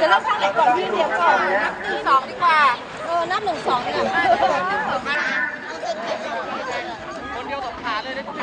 จะเริ่มข้างไหนก่อนพี่เดียวก่อนนับหนึ่งสองดีกว่า เออ นับหนึ่งสองดีกว่า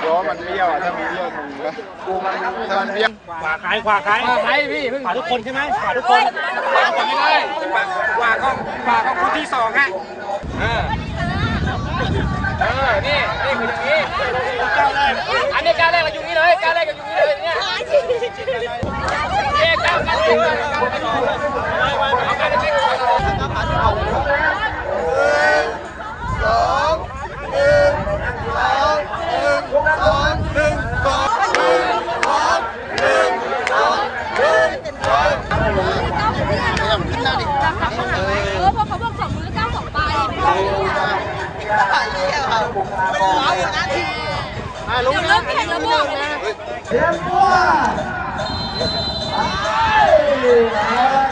เพราะมันเบี้ยวอะถ้ามันเบี้ยวมึงนะกูมันถ้ามันเบี้ยวขวาใครขวาใครขวาใครพี่ขวาทุกคนใช่ไหมขวาทุกคนขวาคนไม่ได้ขวาขวาก็ขวาก็คู่ที่สองฮะเออเออนี่นี่คืออย่างนี้ก้าวแรกอันนี้ก้าวแรกเราอยู่นี่เลยก้าวแรกเราอยู่นี่เลยเนี่ย เอ๊ะก้าวก้าวแรกเลยก้าวแรกเลยเอาก้าวแรกเลยสองหนึ่งสองหนึ่งสองหนึ่งสองหนึ่งสองหนึ่งสองหนึ่งสองเออพอเขาบอกสองมือก้าวสองใบไม่ต้องรู้นะเดี๋ยวเริ่มแข่งแล้วบอกเลยนะแบ บ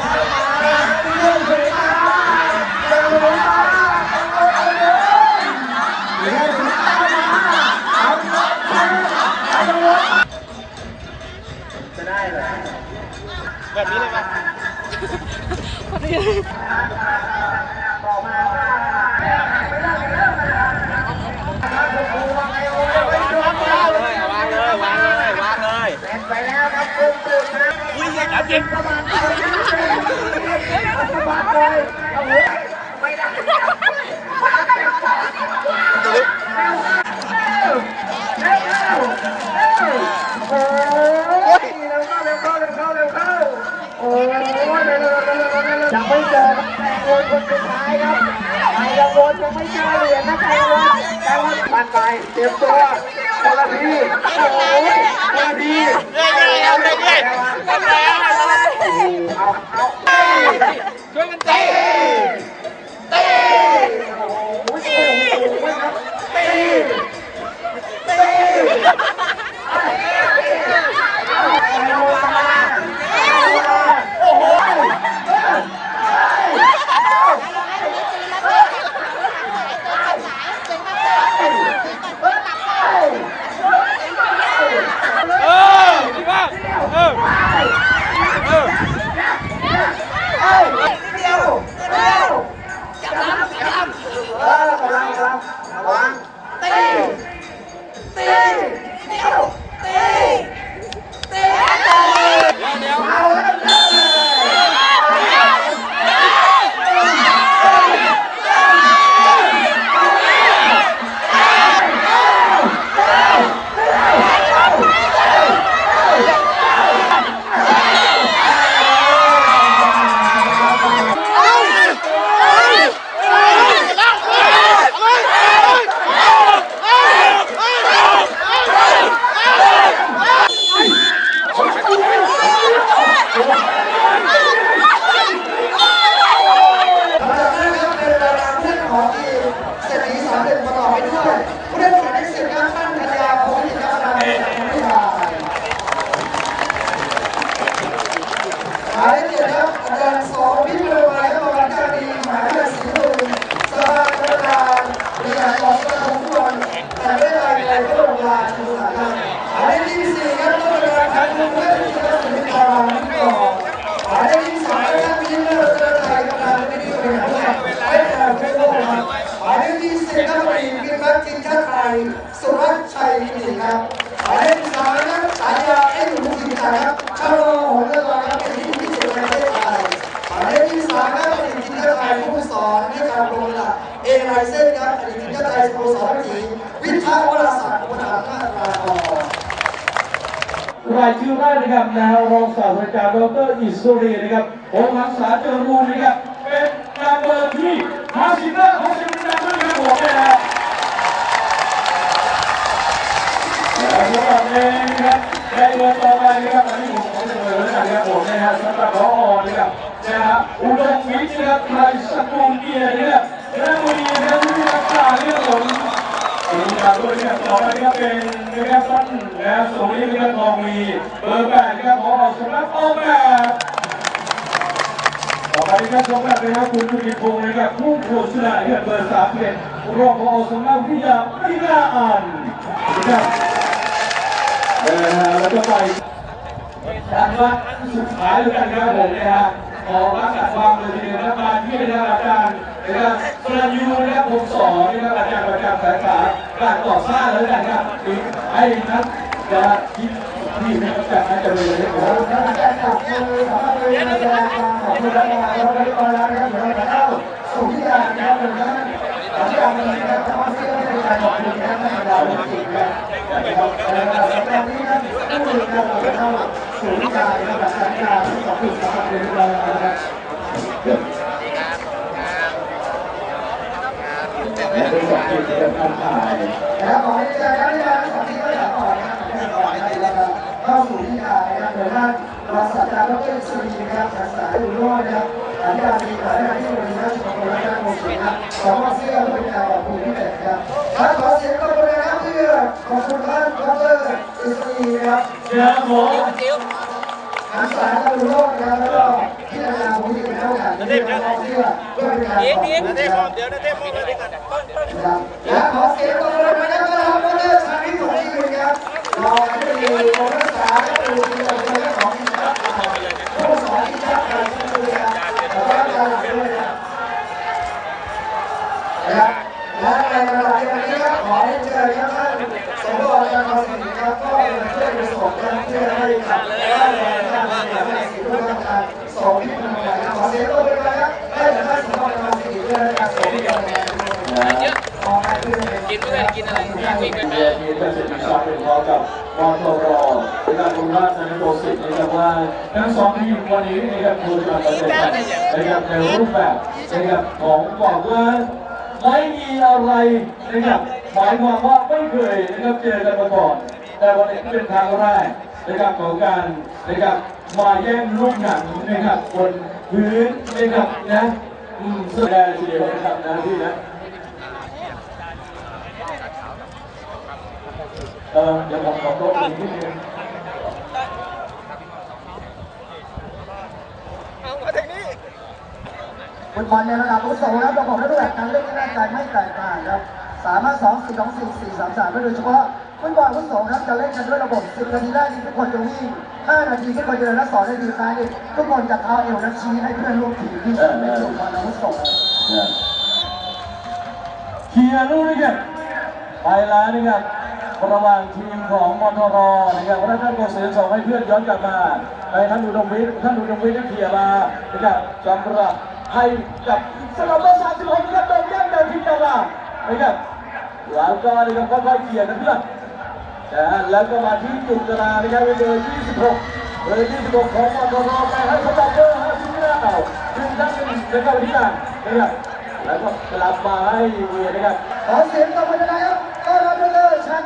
แต่วนคนสุดท้ายครับใครกังวลยังไม่เจอเหรียญนะใครกังวลแต่ว่าปันไปเตรียมตัวคนละทีโอ้โหคนละทีเรื่อยๆเอาเรื่อยๆทำแล้วเอาเอาช่วยกันเตะโอ้โหครับตีา ไรเซนครับอดีตทีมชาติไทยสโมสรหญิงวิทยาวรศักดิ์อุปถัมภ์นาตราทองรายชื่อแรกนะครับนายรองศาสตราจารย์ดรอิสุรีนะครับองค์หักษาเจริญรูนะครับเป็นการเบอร์ที่50และ50คะแนนด้วยนะครับผมนะฮะและสำหรับเองนะครับในเบอร์ต่อไปนะครับอันนี้ผมขอเสนอนะครับผมนะฮะสำหรับพอนะครับนะฮะอุดมวิทย์นะครับไทยสกุลเกียรตินะครับและวันนี้นะครับ ที่รักที่ผมทีมการด้วยเนี่ยต่อไปนะครับเป็นนะครับสั้นและสมนี้นะครับทองมีเบอร์แปดนะครับพอสำนักออกแบบต่อไปนะครับสำหรับนะครับคุณจุติพงศ์นะครับผู้โฆษณานะครับเบอร์สามเป็นรองพอสำนักวิทยาปริญญาอ่านนะครับเออแล้วก็ไปทางว่าสุดท้ายแล้วยกันนะครับผมนะฮะขอรักษาความเลยทีเดียวนะครับมาที่นะครับอาจารย์นะครับ สรัญยูนะครับผมสอนนะครับอาจารย์ประจำสาขาการก่อสร้างแล้วกันครับให้นักนะครับที่นะครับจากอาจารย์เลยนะครับท่านอาจารย์จับมือสามารถเลยในการขอบคุณและงานเราได้ตอแล้วนะครับเดี๋ยวเราจะเข้าสู่ที่การนะครับหนึ่งท่านหลังจากนี้นะครับสมาชิกได้การขอบคุณนะครับในดาวจริงนะครับนะครับแต่ในขณะนี้นะผู้บริการเราจะเข้าสู่ที่การนะครับหลังจากที่ขอบคุณสำหรับเรียนรู้นะครับ และเป็น สองทีมที่จะทำถ่ายนะครับขอให้ใจครับที่มาสองทีมก็อย่าอ่อนนะครับอย่าอ่อนนะครับเข้าสู่ที่การนะครับโดยท่านรองศาสตราจารย์ดรสุรีนะครับจากสายอุดรนะครับอธิการบดีของคณะที่บริหารชุมชนและการโมชินะครับสองเสื้อเป็นการขอบคุณที่แตกครับและขอเสียงปรบมือนะครับเพื่อขอบคุณท่านดรอิสรีนะครับเจ้าหมอาสายการอุดรนะครับแล้วก็ที่ทำงานผม ที่เป็นเท่ากันที่เป็นเสื้อเพื่อเป็นการขอบคุณนะครับเดี๋ยวนะเทพมองเลยดีกันครับและขอเสียงปรบมือนะครับต้อนรับดรชาลิสุรีครับรองอธิบดีกรมรักษาและดูแลเรื่องของทีมชาติไทยผู้สอนทีมชาติไทยที่ดูแลและก็การหลักด้วยครับนะครับและในเวลาเดียวกันนี้ครับขอให้เจอครับท่านสมบูรณ์การทำสิ่งครับก็เป็นเพื่อประสบการณ์เพื่อให้กับ อกับมอทรในการคุณราชนโกสิทธิ์นะครับว่าทั้งสองทีมวันนี้นะครับคุณการประเสริฐนะครับในรูปแบบนะครับของบอกว่าไม่มีอะไรนะครับหมายความว่าไม่เคยนะครับเจอกันมาก่อน แต่วันนี้เป็นครั้งแรกนะครับของการนะครับมาแย่งลูกหนังนะครับบนพื้นนะครับนะอืมแสดงทีเดียวนะครับนะพี่นะ เออเดี๋ยวผมขอโต๊ะอีกนิดนึงฟุตบอลในระดับอาวุโสครับระบบและรูปแบบการเล่นที่น่าใจไม่แตกต่างครับสามารถสองสี่สองสี่สี่สามสามโดยเฉพาะฟุตบอลอาวุโสครับจะเล่นกันด้วยระบบ10นาทีแรกนี้ทุกคนจะวิ่ง5นาทีทุกคนจะเดินและ2นาทีสุดท้ายนี่ทุกคนจะเท้าเอวและชี้ให้เพื่อนร่วมทีมที่ในส่วนของอาวุโสเคลียร์ลูกนะครับไปแล้วนะครับ ระหว่างทีมของมทรนะครับพระท่านโกศลส่งให้เพื่อนย้อนกลับมาไปท่านอุดมวิทย์ท่านอุดมวิทย์นั่เคลียมานะครับสำหรับให้กับสนามเบอร์สามสิบหกนะครับเดินแย่งเดินทีมดารานะครับแล้วก็นะครับค่อยๆเคลียนะเพื่อนนะฮะแล้วก็มาที่จุดตารางนะครับเป็นเบอร์26เบอร์26ของมทรไปให้สำหรับเบอร์59ขึ้นทั้งหนึ่งนะครับที่การนะครับแล้วก็กลับมาให้เวียนะครับขอเสียงตบมือนะ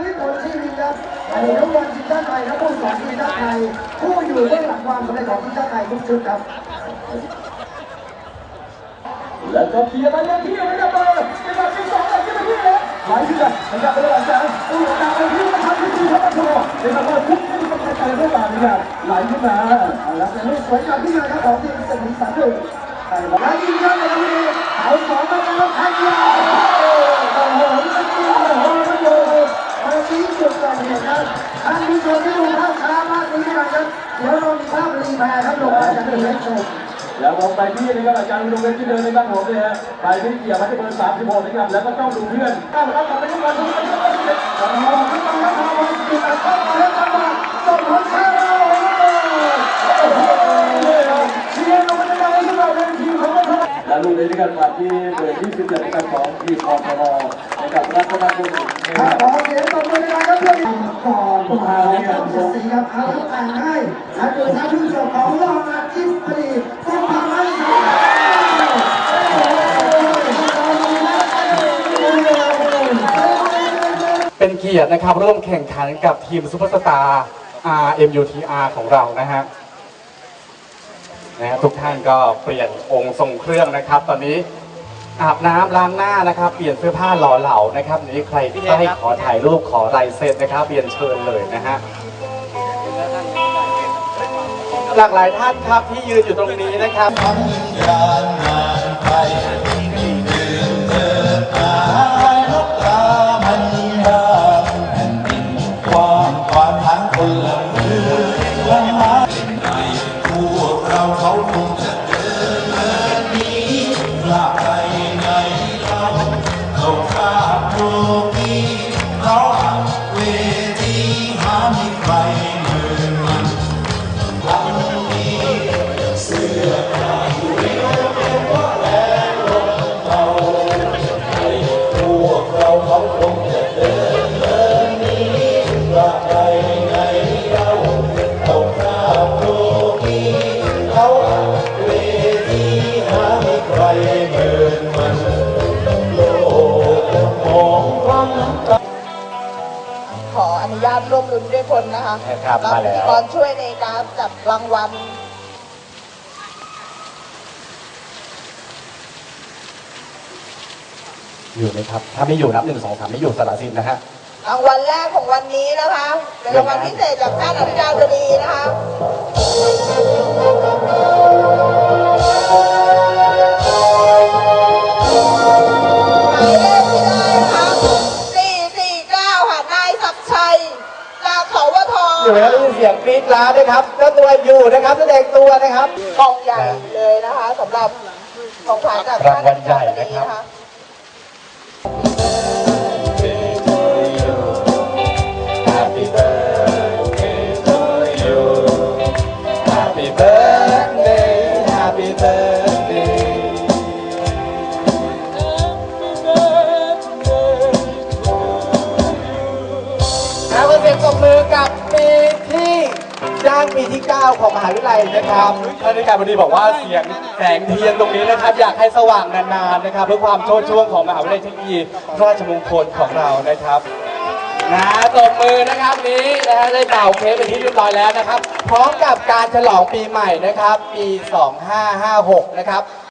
วิทย์ผลชีวินครับอดีตนักบอลทีมชาติไทยและผู้สอนทีมชาติไทยผู้อยู่เบื้องหลังความสำเร็จของทีมชาติไทยทุกชุดครับ แล้วก็เคลียร์มาอย่างที่นะครับเบอร์นะครับที่สองเลยที่มาที่เลยไหลขึ้นเลยนะครับเป็นระดับสามตู้ตามไปที่มาทำที่ทีมของมอทรนะครับว่าทุกที่ต้องการอะไรบ้างนะครับไหลขึ้นมาแล้วเป็นลูกสวยงามที่มาครับของทีมเสกสรรสันดุและยิงยอดเลยทีเดียวเอาสองมาแล้วทันยาวโอ้โหมันจริงโอ้โหมันโยมา ชี้จุดก่อนเหตุครับท่านผู้ชมที่ดูภาพช้ามากนี้นะครับเดี๋ยวเรามีภาพรีแพร์ครับลงมาจากเรือชมแล้วผมไปที่นะครับอาจารย์ลุงเวทที่เดินในบ้านผมเนี่ยฮะไปที่เกียร์มาที่เบอร์36นะครับแล้วก็ต้องดูเพื่อนตั้งรับกลับไปที่บอลทุกคนทุกคนทุกคนมองขึ้นมาแล้วมองจุดอัดเข้ามาแล้วจังหวะส่งหัวเท้าโนี้นะครับมาที่เบอร์27นะครับของทีมคอทรนะครับรัตนบุญนะครัรับบขอเสียงตบมือในการครับเพื่อนก่อนต้องหาต้องเสียสีครับเขาอ่านให้และโดยท่านผู้ชมของเราอาทิตย์พอดีต้องทำให้ครับเป็นเกียรตินะครับร่วมแข่งขันกับทีมซุปเปอร์สตาร์ RMUTR ของเรานะฮะ นะฮะทุกท่านก็เปลี่ยนองค์ทรงเครื่องนะครับ ตอนนี้อาบน้ำล้างหน้านะครับ เปลี่ยนเสื้อผ้าหล่อเหลานะครับนี้ใครที่ให้ขอถ่ายรูปขอลายเซ็นนะครับเรียนเชิญเลยนะฮะหลากหลายท่านครับที่ยืนอยู่ตรงนี้นะครับ ขออนุญาตร่วมรุ้นด้วยคนนะคะครับมาแล้วพิธีกรช่วยในการจับรางวัลอยู่ไหมครับ ถ้าไม่อยู่นับหนึ่งสองสามไม่อยู่สละสิทธิ์นะฮะรางวัลแรกของวันนี้นะคะเป็นรางวัลพิเศษจากท่านอธิการบดีนะคะ นะครับแสดงตัวนะครับกล่องใหญ่เลยนะคะสำหรับของขวัญจากท่านอธิการบดีนะคะ Happy นะครับท่านอธิการบดีบอกว่าเสียงแสงเทียนตรงนี้นะครับ อยากให้สว่างนานๆนะครับ เพื่อความโชดช่วงของมหาวิทยาลัยเทคโนโลยีราชมงคลของเรานะครับนะตบมือนะครับนี้นะฮะได้เป่าเค้กเป็นที่เรียบร้อยแล้วนะครับ พร้อมกับการฉลองปีใหม่นะครับ ปี 2556 นะครับ